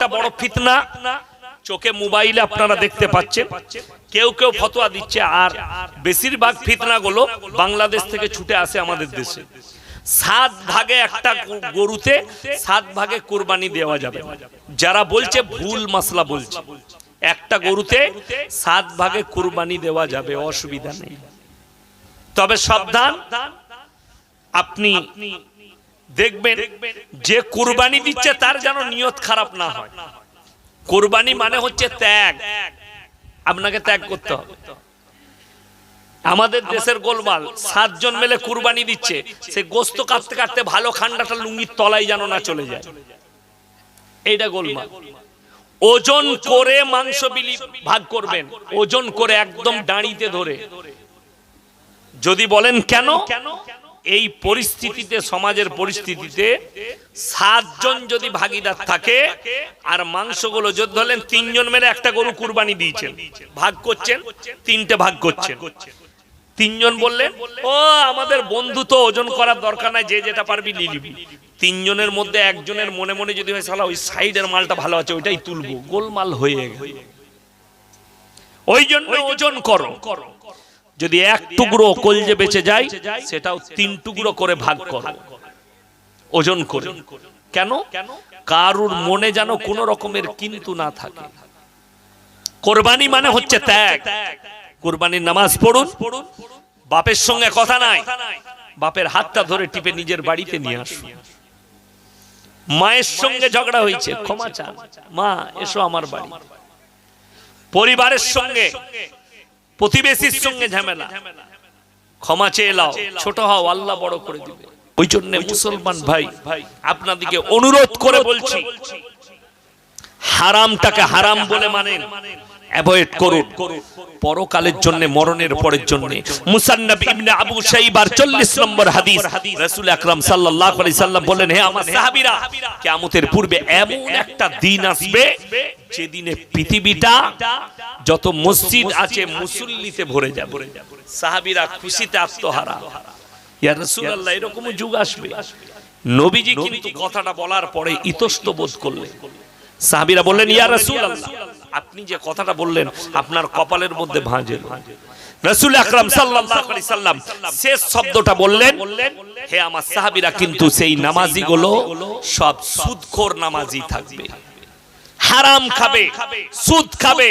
একটা বড় ফিতনা। চোখে মোবাইলে আপনারা দেখতে পাচ্ছেন। কেউ কেউ ফতোয়া দিচ্ছে। আর বেশিরভাগ ফিতনাগুলো বাংলাদেশ থেকে ছুটে আসে আমাদের দেশে। সাত ভাগে একটা গরুতে সাত ভাগে কোরবানি দেওয়া যাবে। যারা বলছে ভুল মাসলা বলছে, একটা গরুতে সাত ভাগে কোরবানি দেওয়া যাবে, অসুবিধা নেই। তবে সাবধান, আপনি দেখবেন যে কুরবানি দিচ্ছে তার যেন নিয়ত খারাপ না হয়। কুরবানি মানে হচ্ছে ত্যাগ। আপনাকে ত্যাগ করতে হবে। আমাদের দেশের গোলমাল, সাতজন মিলে কুরবানি দিচ্ছে, সে গোস্ত কাটতে কাটতে ভালো খান্ডাটা লুঙ্গির তলায় যেন না চলে যায়। এইটা গোলমাল। ওজন করে মাংস বিলি ভাগ করবেন, ওজন করে একদম দাঁড়িতে ধরে। যদি বলেন কেন কেন? এই পরিস্থিতিতে, সমাজের পরিস্থিতিতে সাতজন যদি ভাগিদার থাকে আর মাংসগুলো যদি ধরলেন তিনজন মেরে একটা গরু কুরবানি দিয়েছেন, ভাগ করছেন, তিনটে ভাগ করছেন। তিনজন বললেন, ও, আমাদের বন্ধু তো ওজন করার দরকার নাই, যে যেটা পারবি নিয়ে নিবি। তিনজনের মধ্যে একজনের মনে মনে যদি হয় সালা ওই সাইডের মালটা ভালো আছে, ওইটাই তুলবো। গোলমাল হয়ে গেল। ওই জন্য ওজন করো করো। যদি এক টুকরো কলজে বেঁচে যায় সেটাও তিন টুকরো করে ভাগ করো ওজন করে। কেন? কারুর মনে যেন কোন রকমের কিন্তু না থাকে। কোরবানি মানে হচ্ছে ত্যাগ। কোরবানির নামাজ পড়ুন বাপের সঙ্গে কথা নাই। বাপের হাতটা ধরে টিপে নিজের বাড়িতে নিয়ে আসুন। মায়ের সঙ্গে ঝগড়া হয়েছে ক্ষমা চান। মা এসো আমার বাড়ি। পরিবারের সঙ্গে প্রতিবেশীর সঙ্গে ঝামেলা। ক্ষমা চেয়ে লাও ছোট হও আল্লাহ বড় করে দিবে। ওই জন্য মুসলমান ভাই আপনাদিকে অনুরোধ করে বলছি হারামটাকে হারাম বলে মানেন। অ্যাভয়েড করুন। পরকালের জন্য মরণের পরের জন্য। মুসান্নাব ইবনে আবু শাইবার 40 নম্বর হাদিস। রাসূল আকরাম সাল্লাল্লাহু আলাইহি সাল্লাম বলেন হে আমার সাহাবীরা কিয়ামতের পূর্বে এমন একটা দিন আসবে যেদিনে পৃথিবীটা যত মসজিদ আছে মুসল্লিতে ভরে যাবে। সাহাবীরা খুশিতে আত্মহারা। ইয়া রাসূলুল্লাহ এরকম যুগ আসবে। নবীজি কিন্তু কথাটা বলার পরে ইতস্ত বোধ করলেন। সাহাবীরা বললেন ইয়া রাসূলুল্লাহ আপনি যে কথাটা বললেন আপনার কপালের মধ্যে ভাঁজেল। রাসূল আকরাম সাল্লাল্লাহু আলাইহি সাল্লাম শেষ শব্দটা বললেন হে আমার সাহাবীরা কিন্তু সেই নামাজিগুলো সব সুদখোর নামাজি থাকবে। হারাম খাবে সুদ খাবে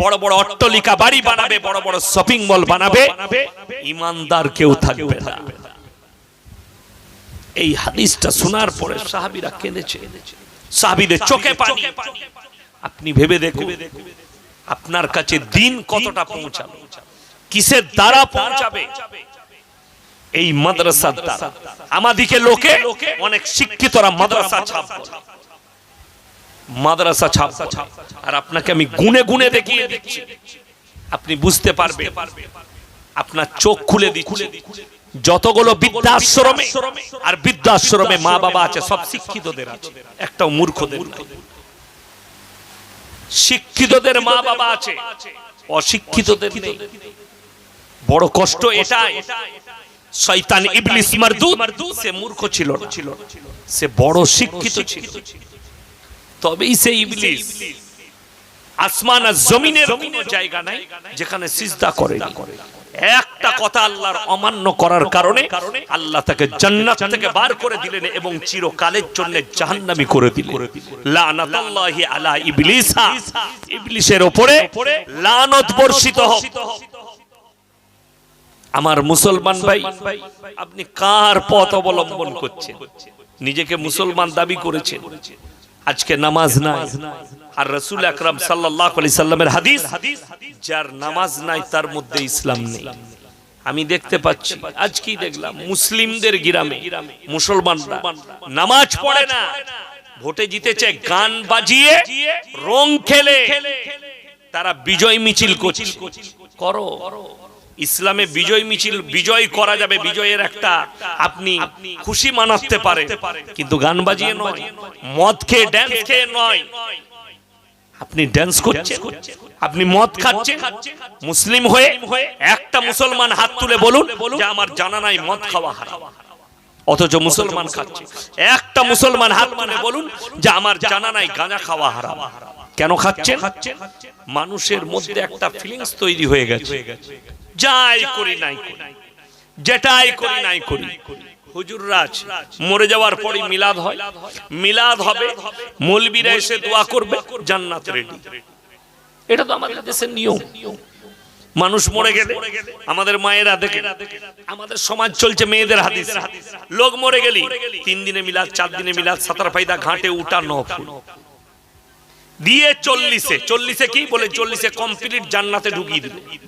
বড় বড় অট্টলিকা বাড়ি বানাবে বড় বড় শপিং মল বানাবে ইমানদার কেউ থাকবে না। এই হাদিসটা শোনার পরে সাহাবীরা কেঁদেছে। সাহাবীদের চোখে পানি। আপনি ভেবে দেখুন আপনার কাছে দিন কতটা পৌঁছাবে? কিসের দ্বারা পৌঁছাবে? এই মাদ্রাসার দ্বারা। আমাদিকে লোকে অনেক শিক্ষিতরা মাদ্রাসা ছাপ। মাদ্রাসা ছাপ। আর আপনাকে আমি গুনে গুনে দেখিয়ে দিচ্ছি। আপনি বুঝতে পারবে আপনার চোখ খুলে দিচ্ছে। যতগুলো বৃদ্ধাশ্রমে আর বৃদ্ধাশ্রমে মা বাবা আছে, সব শিক্ষিতদের আছে। একটাও নাই। শিক্ষিতদের মা বাবা আছে, অশিক্ষিতদের বড় কষ্ট এটাই। শয়তান ইবলিস মারদুদ, সে মূর্খ ছিল না। সে বড় শিক্ষিত ছিল। তবেই সে ইবলিস। আসমান আর জমিনের কোনো জায়গা নাই যেখানে সিজদা করে একটা কথা আল্লাহর অমান্য করার কারণে আল্লাহ তাকে জান্নাত থেকে বার করে দিলেন এবং চিরকালের জন্য জাহান্নামী করে দিলেন। লানাতুল্লাহি আলা ইবলিসা। ইবলিসের উপরে লানত বর্ষিত হোক। আমার মুসলমান ভাই আপনি কার পথ অবলম্বন করছেন? নিজেকে মুসলমান দাবি করেছেন। আজকে নামাজ নাই। আর রসুল আকরাম আলাইহি সাল্লামের হাদিস, যার নামাজ নাই, তার মধ্যে ইসলাম নেই। আমি দেখতে পাচ্ছি, আজকেই দেখলাম মুসলিমদের গ্রামে মুসলমানরা নামাজ পড়ে না। ভোটে জিতেছে, গান বাজিয়ে রং খেলে। তারা বিজয় মিছিল করছে। করো। ইসলামে বিজয় মিছিল বিজয় করা যাবে, বিজয়ের একটা আপনি খুশি মানাতে পারে কিন্তু গান বাজিয়ে নয়, মদ খেয়ে ড্যান্স খেয়ে নয়। আপনি ড্যান্স করছেন, আপনি মদ খাচ্ছেন, মুসলিম হয়ে একটা মুসলমান হাত তুলে বলুন যে আমার জানা নাই মদ খাওয়া হারাম। অথচ মুসলমান খাচ্ছে। একটা মুসলমান হাত তুলে বলুন যে আমার জানা নাই গাঁজা খাওয়া হারাম। কেন খাচ্ছেন? মানুষের মধ্যে একটা ফিলিংস তৈরি হয়ে গেছে। যাই করি নাই করি। যেটাই করি নাই করি। সমাজ চলছে মেয়েদের লোক মরে গেলি তিন দিনে মিলাদ, চার দিনে মিলাদ, সাতার ফাইদা ঘাটে উঠা নফল। দিয়ে চল্লিশে চল্লিশে কি বলে? চল্লিশে কমপ্লিট জান্নাতে ঢুকিয়ে দিল।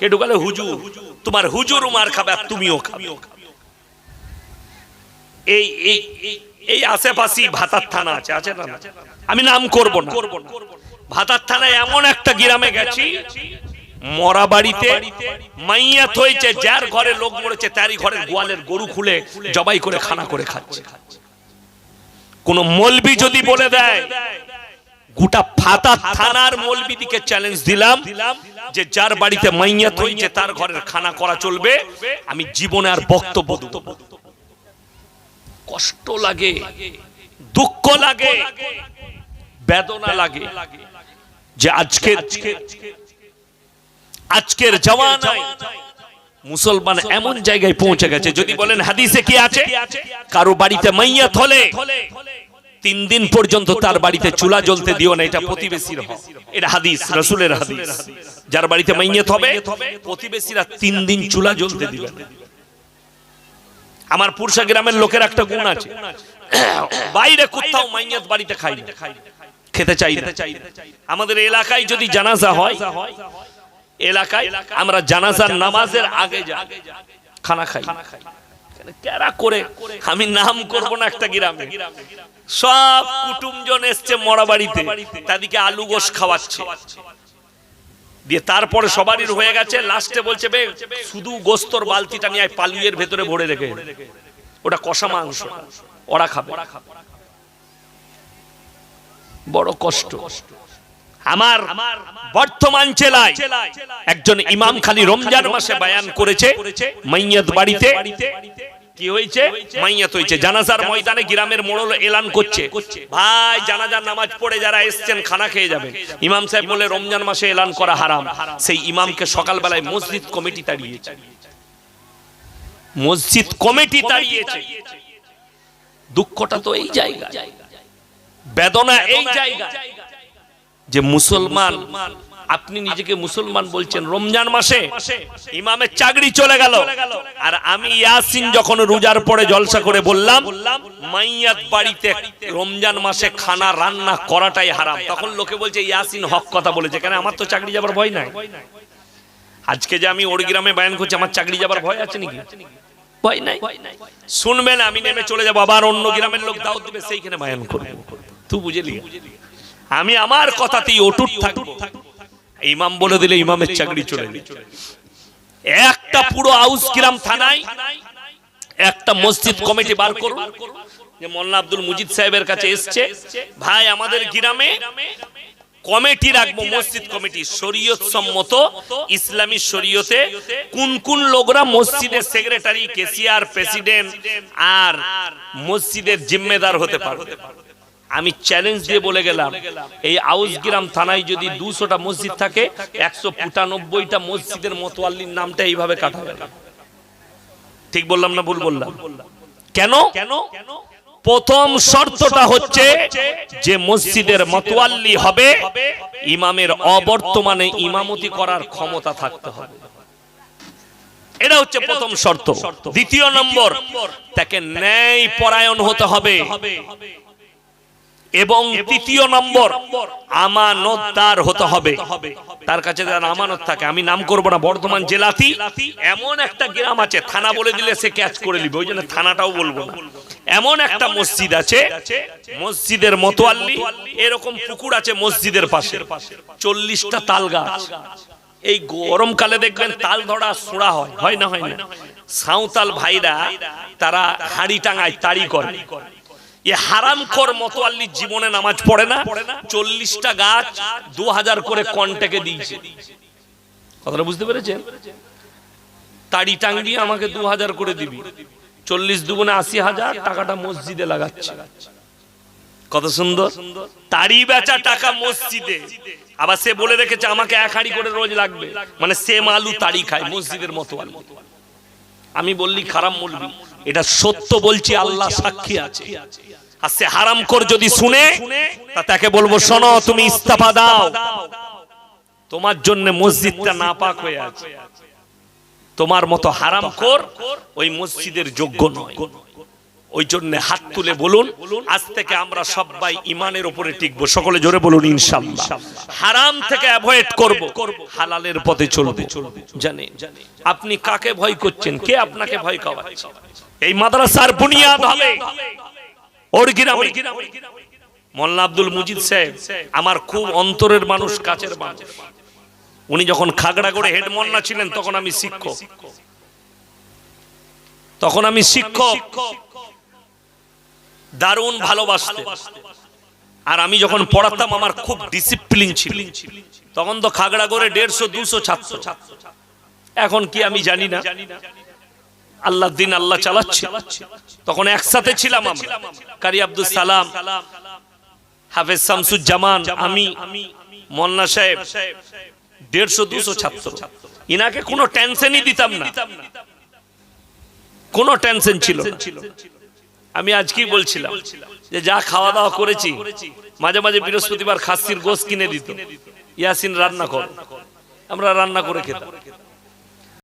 কে ঢুকালে হুজুর তোমার হুজুর মার খাবে আর তুমিও খাবে। এই এই, এই- আশেপাশে ভাতার থানা আছে আছে না? আমি নাম করব না। ভাতার থানায় এমন একটা গ্রামে গেছি, মরা বাড়িতে মাইয়াত হয়েছে, যার ঘরে লোক মরেছে, তারই ঘরের গোয়ালের গরু খুলে জবাই করে খানা করে খাচ্ছে। কোন মলবি যদি বলে দেয় গোটা ফাতা থানার মলবিদিকে চ্যালেঞ্জ দিলাম যে যার বাড়িতে মাইয়াত হয়েছে তার ঘরের খানা করা চলবে আমি জীবনে আর বক্তব্য দেব কষ্ট লাগে দুঃখ লাগে বেদনা লাগে যে আজকে আজকের জওয়ানায় মুসলমান এমন জায়গায় পৌঁছে গেছে। যদি বলেন হাদিসে কি আছে? কারও বাড়িতে মাইয়াত হলে তিন দিন পর্যন্ত তার বাড়িতে চুলা জ্বলতে দিও না এটা প্রতিবেশীর হক। এটা হাদিস রসুলের হাদিস। যার বাড়িতে মাইয়াত হবে প্রতিবেশীরা তিন দিন চুলা জ্বলতে দিবে আমার পুরসা গ্রামের লোকের একটা গুণ আছে। বাইরে কোথাও মাইয়াত বাড়িতে খাই না। খেতে চাই না। আমাদের এলাকায় যদি জানাজা হয় এলাকায় আমরা জানাজার নামাজের আগে খানা খাই। কেরা আমি নাম করব না একটা গ্রামে। সব কুটুমজন এসছে মরা বাড়িতে। তাদেরকে আলু গোশ খাওয়াচ্ছে। দিয়ে তারপরে সবারই হয়ে গেছে, লাস্টে বলছে, বে, শুধু গোস্তর বালতিটা নিয়ে পালুয়ের ভেতরে ভরে রেখে। ওটা কষা মাংস। ওরা খাবে। বড় কষ্ট। আমার বর্তমান জেলায় একজন ইমাম খালি রমজান মাসে বায়ান করেছে, মাইয়াত বাড়িতে। কি হয়েছে? মাইয়াত হয়েছে। জানাজার ময়দানে গ্রামের মোড়ল এলান করছে। ভাই, জানাজার নামাজ পড়ে যারা এসছেন, খানা খেয়ে ইমাম সাহেব বলে, রমজান মাসে এলান করা হারাম। সেই ইমামকে সকালবেলায় মসজিদ কমিটি মসজিদ কমিটি দুঃখটা তো এই জায়গা বেদনা এই জায়গা যে মুসলমান, আপনি নিজেকে মুসলমান বলছেন, রমজান মাসে ইমামের চাকরি চলে গেল। আর আমি ইয়াসিন যখন রোজার পরে জলসা করে বললাম, মাইয়াত বাড়িতে রমজান মাসে খানা রান্না করাটাই হারাম। তখন লোকে বলছে, ইয়াসিন হক কথা বলেছে। কেন? আমার তো চাকরি যাবার ভয় নাই। আজকে যে আমি ওর গ্রামে বায়ান করছি, আমার চাকরি যাবার ভয় আছে নাকি? ভয় নাই। শুনবেন, আমি নেমে চলে যাব, আবার অন্য গ্রামের লোক দাওয়াত দিবে, সেইখানে বায়ান করব। তুই বুঝলি? আমি আমার কথাতেই অটুট থাকব। ইমাম বলে দিলে ইমামের চাকরি চলে একটা পুরো আউস গ্রাম থানায় একটা মসজিদ কমিটি বার করুন। যে মোল্লা আব্দুল মুজিদ সাহেবের কাছে এসছে, ভাই, আমাদের গ্রামে কমিটি রাখব, মসজিদ কমিটি। শরীয়ত সম্মত ইসলামী শরীয়তে কোন কোন লোকরা মসজিদের সেক্রেটারি কেসিয়ার প্রেসিডেন্ট আর মসজিদের জিম্মেদার হতে পারবে? আমি চ্যালেঞ্জ দিয়ে বলে গেলাম। এই আউসগ্রাম থানায় যদি দুশোটা মসজিদ থাকে একশো পঁচানব্বইটা মসজিদের মতোয়াল্লির নামটা এইভাবে কাটাবে। ঠিক বললাম না ভুল বললাম? কেন? কেন? প্রথম শর্তটা হচ্ছে যে মসজিদের মতোয়াল্লি হবে ইমামের অবর্তমানে ইমামতি করার ক্ষমতা থাকতে হবে। এটা হচ্ছে প্রথম শর্ত। দ্বিতীয় নম্বর তাকে ন্যায় পরায়ণ হতে হবে। এবং তৃতীয় নম্বর আমানতদার হতে হবে। তার কাছে যারা আমানত থাকে। আমি নাম করব না। বর্ধমান জেলাতেই এমন একটা গ্রাম আছে। থানা বলে দিলে সে ক্যাচ করে নিবে। ওই জন্য থানাটাও বলব না। এমন একটা মসজিদ আছে। মসজিদের মতোয়াল্লি এরকম পুকুর আছে মসজিদের পাশে। চল্লিশটা তাল গাছ এই গরমকালে দেখবেন তাল ধরা সোড়া হয়। হয় না হয় না। সাঁওতাল ভাইরা তারা হাড়ি টাঙায় তাড়ি করে। এ হারাম কর মতোয়াল্লি জীবনে নামাজ পড়ে না। চল্লিশটা গাছ দু হাজার করে কন্টাকে দিয়েছে। কথাটা বুঝতে পেরেছেন? তাড়ি টাঙ্গিয়ে আমাকে দু হাজার করে দিবি। চল্লিশ দুগুণে আশি হাজার টাকাটা মসজিদে লাগাচ্ছে। কত সুন্দর? তারি বেচা টাকা মসজিদে। আবার সে বলে রেখেছে, আমাকে এক হাড়ি করে রোজ লাগবে। মানে সেম আলু তারি খায় মসজিদের মতো আমি বললি, খারাপ বলবি। এটা সত্য বলছি, আল্লাহ সাক্ষী আছে। আর সে হারাম কর যদি শুনে, তা তাকে বলব, শোনো, তুমি ইস্তফা দাও। তোমার জন্য মসজিদটা নাপাক হয়ে আছে। তোমার মতো হারাম কর, ওই মসজিদের যোগ্য নয়। ওই জন্য হাত তুলে বলুন, আজ থেকে আমরা সবাই ইমানের উপরে টিকবো। সকলে জোরে বলুন ইনশাল্লাহ হারাম থেকে অ্যাভয়েড করব। হালালের পথে চলবে। জানে আপনি কাকে ভয় করছেন? কে আপনাকে ভয় খাওয়াচ্ছে? এই মাদ্রাসার বুনিয়াদ হবে। ওর গ্রামে। মোল্লা আব্দুল মুজিদ সাহেব আমার খুব অন্তরের মানুষ কাছের মানুষ। উনি যখন খাগড়াগড়ে হেড মোল্লা ছিলেন তখন আমি শিক্ষক। তখন আমি শিক্ষক। দারুণ ভালোবাসতে আর আমি যখন পড়াতাম আমার খুব ডিসিপ্লিন ছিল। তখন তো খাগড়াগড়ে দেড়শো দুশো ছাত্র। এখন কি আমি জানি না। আল্লাহ দিন আল্লাহ চালাচ্ছে। তখন একসাথে ছিলাম আমরা। কারি আব্দুল সালাম, হাফেজ শামসুজ্জামান, আমি, মন্না সাহেব, দেড়শো দুশো ছাত্র। ইনাকে কোনো টেনশনই দিতাম না। কোনো টেনশন ছিল আমি আজকেই বলছিলাম যে যা খাওয়া দাওয়া করেছি, মাঝে মাঝে বৃহস্পতিবার খাসির গোস কিনে দিত। ইয়াসিন রান্না কর। আমরা রান্না করে খেতাম।